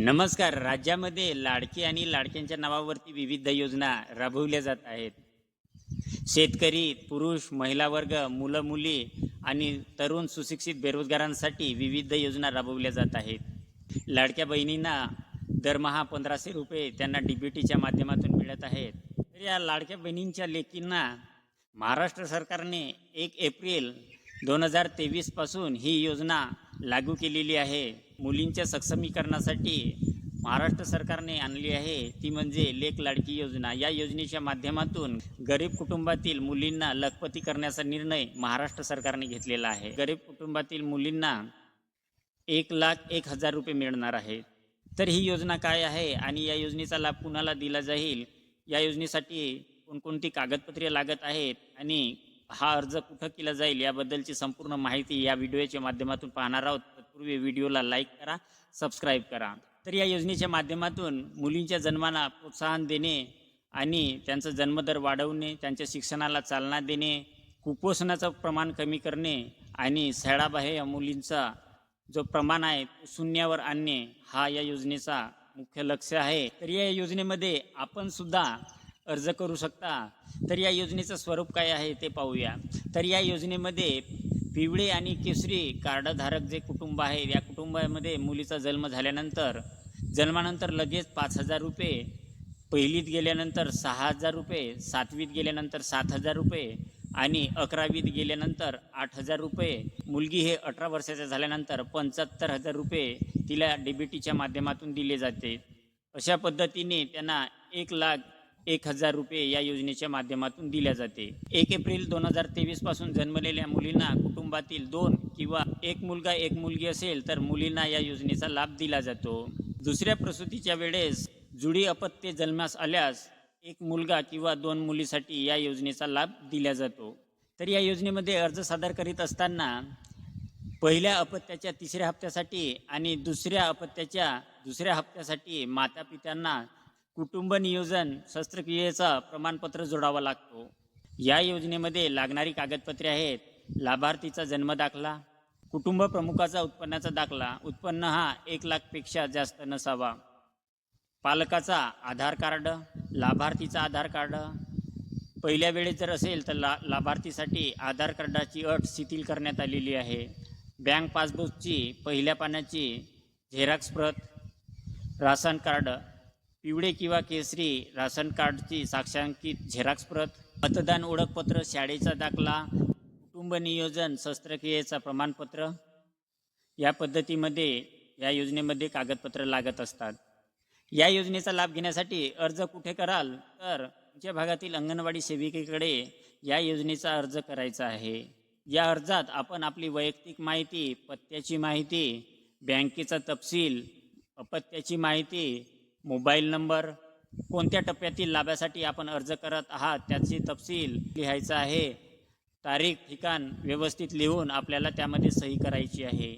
नमस्कार. राज्यामध्ये लाडकी आणि लाडक्यांच्या नावावरती विविध योजना राबवल्या जात आहेत. शेतकरी पुरुष महिला वर्ग मुलं मुली आणि तरुण सुशिक्षित बेरोजगारांसाठी विविध योजना राबवल्या जात आहेत. लाडक्या बहिणींना दरमहा पंधराशे रुपये त्यांना डीबीटीच्या माध्यमातून मिळत आहेत. तर या लाडक्या बहिणींच्या लेकींना महाराष्ट्र सरकारने एक एप्रिल दोन हजार तेवीसपासून ही योजना लागू केलेली आहे. मुलींच्या सक्षमीकरणासाठी महाराष्ट्र सरकारने आणली आहे. ती म्हणजे लेख लाडकी योजना. या योजनेच्या माध्यमातून गरीब कुटुंबातील मुलींना लखपती करण्याचा निर्णय महाराष्ट्र सरकारने घेतलेला आहे. गरीब कुटुंबातील मुलींना एक लाख एक हजार रुपये मिळणार आहे. तर ही योजना काय आहे आणि या योजनेचा लाभ कुणाला दिला जाईल? या योजनेसाठी कोणकोणती कागदपत्रे लागत आहेत आणि हा अर्ज कुठं केला जाईल याबद्दलची संपूर्ण माहिती या व्हिडिओच्या माध्यमातून पाहणार आहोत. तत्पूर्वी व्हिडिओला लाईक करा सबस्क्राईब करा. तर या योजनेच्या माध्यमातून मुलींच्या जन्माला प्रोत्साहन देणे आणि त्यांचा जन्मदर वाढवणे त्यांच्या शिक्षणाला चालना देणे कुपोषणाचं प्रमाण कमी करणे आणि शाळाबाह्य मुलींचा जो प्रमाण आहे तो शून्यावर आणणे हा या योजनेचा मुख्य लक्ष आहे. तर या योजनेमध्ये आपण सुद्धा अर्ज करू शकता? तर या योजनेचं स्वरूप काय आहे ते पाहूया. तर या योजनेमध्ये पिवळे आणि केसरी कार्डधारक जे कुटुंब आहे या कुटुंबामध्ये मुलीचा जन्म झाल्यानंतर जन्मानंतर लगेच पाच हजार रुपये पहिलीत गेल्यानंतर सहा हजार रुपये सातवीत गेल्यानंतर सात हजार रुपये आणि अकरावीत गेल्यानंतर आठ हजार रुपये. मुलगी हे अठरा वर्षाच्या झाल्यानंतर पंच्याहत्तर हजार रुपये तिला डीबीटीच्या माध्यमातून दिले जाते. अशा पद्धतीने त्यांना एक लाख एक हजार रुपये या योजनेच्या माध्यमातून दिल्या जाते. एक एप्रिल दोन हजार तेवीसपासून जन्मलेल्या मुलींना कुटुंबातील दोन किंवा एक मुलगा एक मुलगी असेल तर मुलींना या योजनेचा लाभ दिला जातो. दुसऱ्या प्रसूतीच्या वेळेस जुडी अपत्य जन्मास आल्यास एक मुलगा किंवा दोन मुलीसाठी या योजनेचा लाभ दिला जातो. तर या योजनेमध्ये अर्ज सादर करीत असताना पहिल्या अपत्याच्या तिसऱ्या हप्त्यासाठी आणि दुसऱ्या अपत्याच्या दुसऱ्या हप्त्यासाठी माता पित्यांना कुटुंब नियोजन शस्त्रक्रियेचा प्रमाणपत्र जोडावा लागतो. या योजनेमध्ये लागणारी कागदपत्रे आहेत. लाभार्थीचा जन्म दाखला कुटुंब प्रमुखाचा उत्पन्नाचा दाखला उत्पन्न हा एक लाखपेक्षा जास्त नसावा. पालकाचा आधार कार्ड लाभार्थीचा आधार कार्ड. पहिल्या वेळेस जर असेल तर ला लाभार्थीसाठी आधार कार्डाची अट शिथिल करण्यात आलेली आहे. बँक पासबुकची पहिल्या पानाची झेरॉक्स प्रत राशन कार्ड पिवळे किंवा केसरी राशन कार्डची साक्षांकित झेरॉक्स प्रत मतदान ओळखपत्र शाळेचा दाखला कुटुंब नियोजन शस्त्रक्रियेचा प्रमाणपत्र. या पद्धतीमध्ये या योजनेमध्ये कागदपत्र लागत असतात. या योजनेचा लाभ घेण्यासाठी अर्ज कुठे कराल? तर तुमच्या भागातील अंगणवाडी सेविकेकडे या योजनेचा अर्ज करायचा आहे. या अर्जात आपण आपली वैयक्तिक माहिती पत्त्याची माहिती बँकेचा तपशील अपत्याची माहिती मोबाईल नंबर कोणत्या टप्प्यातील लाभासाठी आपण अर्ज करत आहात त्याची तपशील लिहायचा आहे. तारीख ठिकाण व्यवस्थित लिहून आपल्याला त्यामध्ये सही करायची आहे.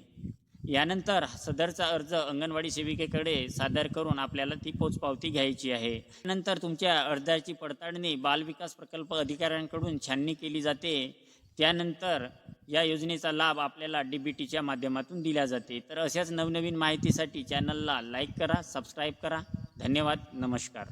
यानंतर सदरचा अर्ज अंगणवाडी सेविकेकडे सादर करून आपल्याला ती पोचपावती घ्यायची आहे. नंतर तुमच्या अर्जाची पडताळणी बालविकास प्रकल्प अधिकाऱ्यांकडून छाननी केली जाते. त्यानंतर या योजनेचा लाभ आपल्याला डी बी टीच्या माध्यमातून दिला जाते. तर अशाच नवनवीन माहितीसाठी चॅनलला लाईक करा सबस्क्राईब करा. धन्यवाद नमस्कार.